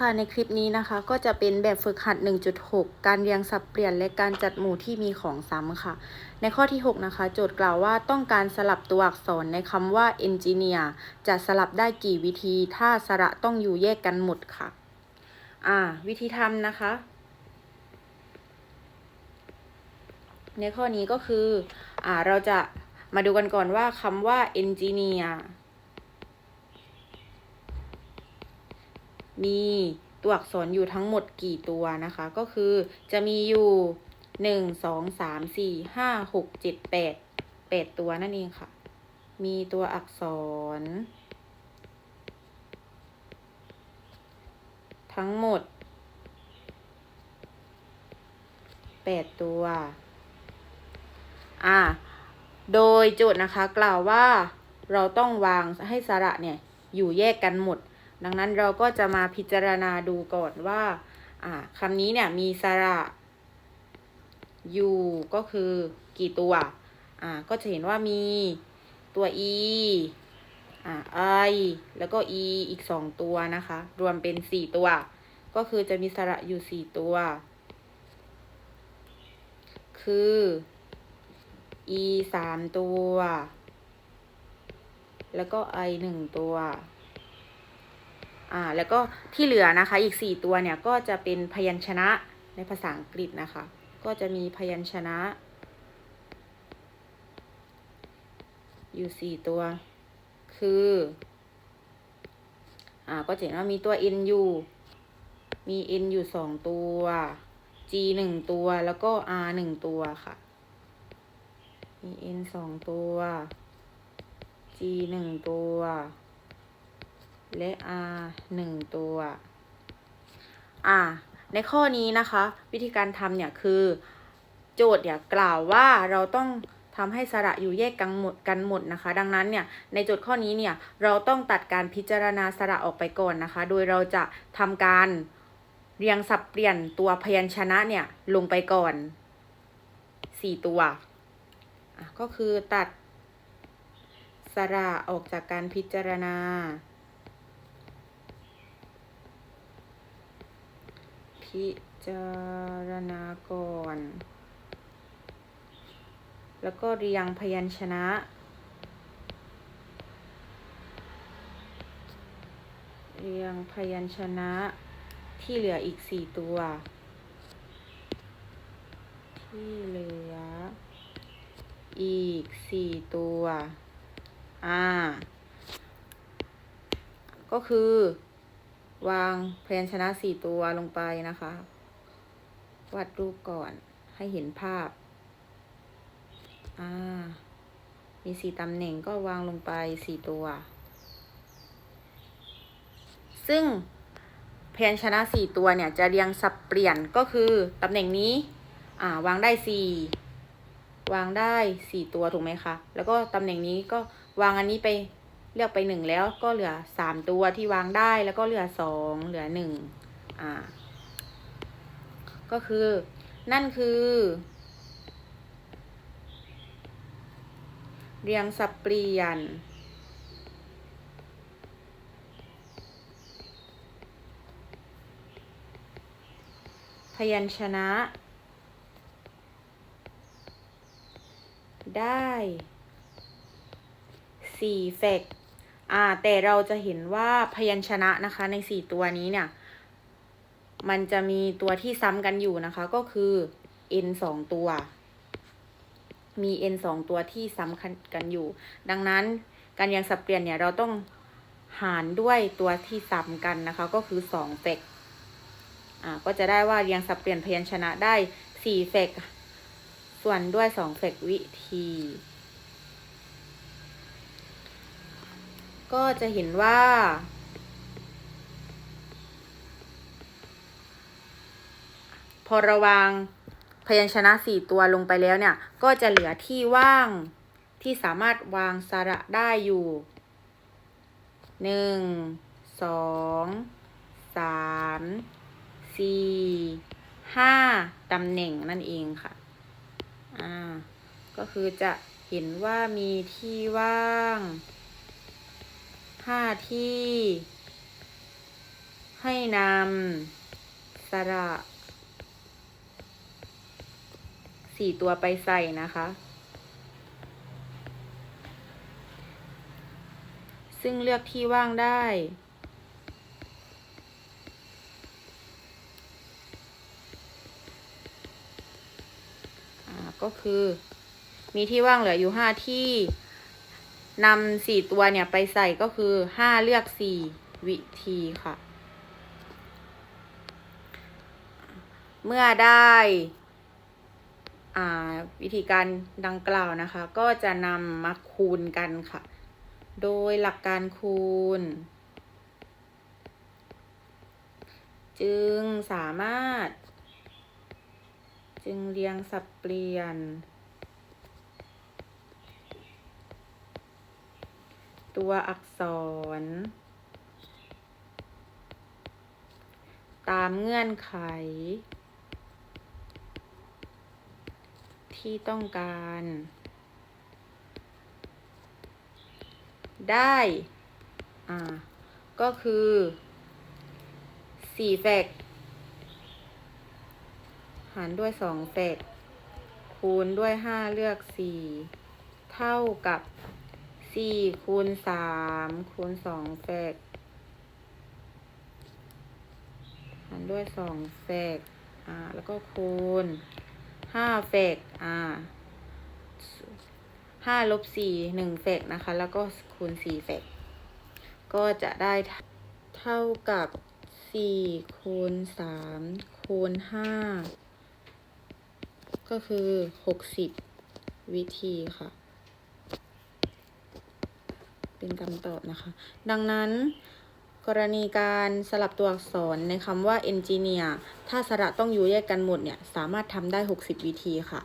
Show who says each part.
Speaker 1: ค่ะในคลิปนี้นะคะก็จะเป็นแบบฝึกหัด 1.6 การเรียงสับเปลี่ยนและการจัดหมู่ที่มีของซ้ำค่ะ ในข้อที่ 6 นะคะ โจทย์กล่าวว่าต้องการสลับตัวอักษรในคำว่า engineer จะสลับได้กี่วิธี ถ้าสระต้องอยู่แยกกันหมดค่ะ อ่า วิธีทำนะคะ ในข้อนี้ก็คือ อ่าเราจะมาดูกันก่อนว่าคำว่า engineer มีตัวอักษรอยู่ทั้งหมดกี่ตัวนะคะ ก็คือจะมีอยู่หนึ่งสองสามสี่ห้าหกเจ็ดแปดแปดตัวนั่นเองค่ะ มีตัวอักษร ทั้งหมดแปดตัว อ่า โดยโจทย์นะคะกล่าวว่าเราต้องวางให้สระเนี่ยอยู่แยกกันหมด ดังนั้นเราก็จะมาพิจารณาดูก่อนว่าคำนี้เนี่ยมีสระอยู่ก็คือกี่ตัว อ่า ก็จะเห็นว่ามีตัว e อ่า i แล้วก็ e อีกสองตัวนะคะ รวมเป็นสี่ตัว ก็คือจะมีสระอยู่สี่ตัว คือ e สามตัว แล้วก็ i หนึ่งตัว อ่าแล้วก็ที่เหลือนะคะอีกสี่ตัวเนี่ยก็จะเป็นพยัญชนะในภาษาอังกฤษนะคะ ก็จะมีพยัญชนะ อยู่สี่ตัว คืออ่าก็จะเห็นว่ามีตัว n อยู่มี n อยู่สองตัว g หนึ่งตัวแล้วก็ r หนึ่งตัวค่ะ มี n สองตัว g หนึ่งตัว และ r หนึ่งตัว อ่า ในข้อนี้นะคะ วิธีการทำเนี่ยคือ โจทย์เนี่ยกล่าวว่าเราต้องทำให้สระอยู่แยกกันหมดกันหมดนะคะ ดังนั้นเนี่ยในโจทย์ข้อนี้เนี่ยเราต้องตัดการพิจารณาสระออกไปก่อนนะคะ โดยเราจะทำการเรียงสับเปลี่ยนตัวพยัญชนะเนี่ยลงไปก่อนสี่ตัว ก็คือตัดสระออกจากการพิจารณา พิจารณาก่อน แล้วก็เรียงพยัญชนะ เรียงพยัญชนะที่เหลืออีกสี่ตัว ที่เหลืออีกสี่ตัว อ่า ก็คือ วางพยัญชนะสี่ตัวลงไปนะคะ วาดรูปก่อนให้เห็นภาพ อ่า มีสี่ตำแหน่งก็วางลงไปสี่ตัว ซึ่งพยัญชนะสี่ตัวเนี่ยจะเรียงสับเปลี่ยนก็คือตำแหน่งนี้ อ่า วางได้สี่วางได้สี่ตัวถูกไหมคะ แล้วก็ตำแหน่งนี้ก็วางอันนี้ไป เลือกไปหนึ่งแล้วก็เหลือสามตัวที่วางได้แล้วก็เหลือสองเหลือหนึ่งอ่า ก็คือ นั่นคือ เรียงสับเปลี่ยน พยัญชนะ ได้สี่เฟก อ่าแต่เราจะเห็นว่าพยัญชนะนะคะในสี่ตัวนี้เนี่ย มันจะมีตัวที่ซ้ำกันอยู่นะคะ ก็คือ n สองตัว มี n สองตัวที่ซ้ำกันอยู่ ดังนั้นการเรียงสับเปลี่ยนเนี่ยเราต้องหารด้วยตัวที่ซ้ำกันนะคะ ก็คือสองเฟกอ่าก็จะได้ว่าเรียงสับเปลี่ยนพยัญชนะได้สี่เฟกส่วนด้วยสองเฟกวิธี ก็จะเห็นว่า พอระวางพยัญชนะสี่ตัวลงไปแล้วเนี่ย ก็จะเหลือที่ว่างที่สามารถวางสระได้อยู่หนึ่งสองสามสี่ห้าตำแหน่งนั่นเองค่ะ อ่า ก็คือจะเห็นว่ามีที่ว่าง ห้าที่ให้นำสระสี่ตัวไปใส่นะคะ ซึ่งเลือกที่ว่างได้ ก็คือ มีที่ว่างเหลืออยู่ห้าที่ นำสี่ตัวเนี่ยไปใส่ก็คือห้าเลือกสี่วิธีค่ะ เมื่อได้อาวิธีการดังกล่าวนะคะ ก็จะนำมาคูณกันค่ะ โดยหลักการคูณ จึงสามารถ จึงเรียงสับเปลี่ยน ตัวอักษร ตามเงื่อนไข ที่ต้องการ ได้ อ่า ก็คือสี่แฟกหารด้วยสองแฟกคูณด้วยห้าเลือกสี่เท่ากับ สี่คูณสามคูณสองแฟกหารด้วยสองแฟกอ่า แล้วก็คูณห้าแฟกอ่าห้าลบสี่หนึ่งแฟกนะคะ แล้วก็คูณสี่แฟกก็จะได้เท่ากับสี่คูณสามคูณห้าก็คือหกสิบวิธีค่ะ เป็นคำตอบนะคะ ดังนั้น กรณีการสลับตัวอักษรในคำว่า engineer ถ้าสระต้องอยู่แยกกันหมดเนี่ย สามารถทำได้ 60 วิธีค่ะ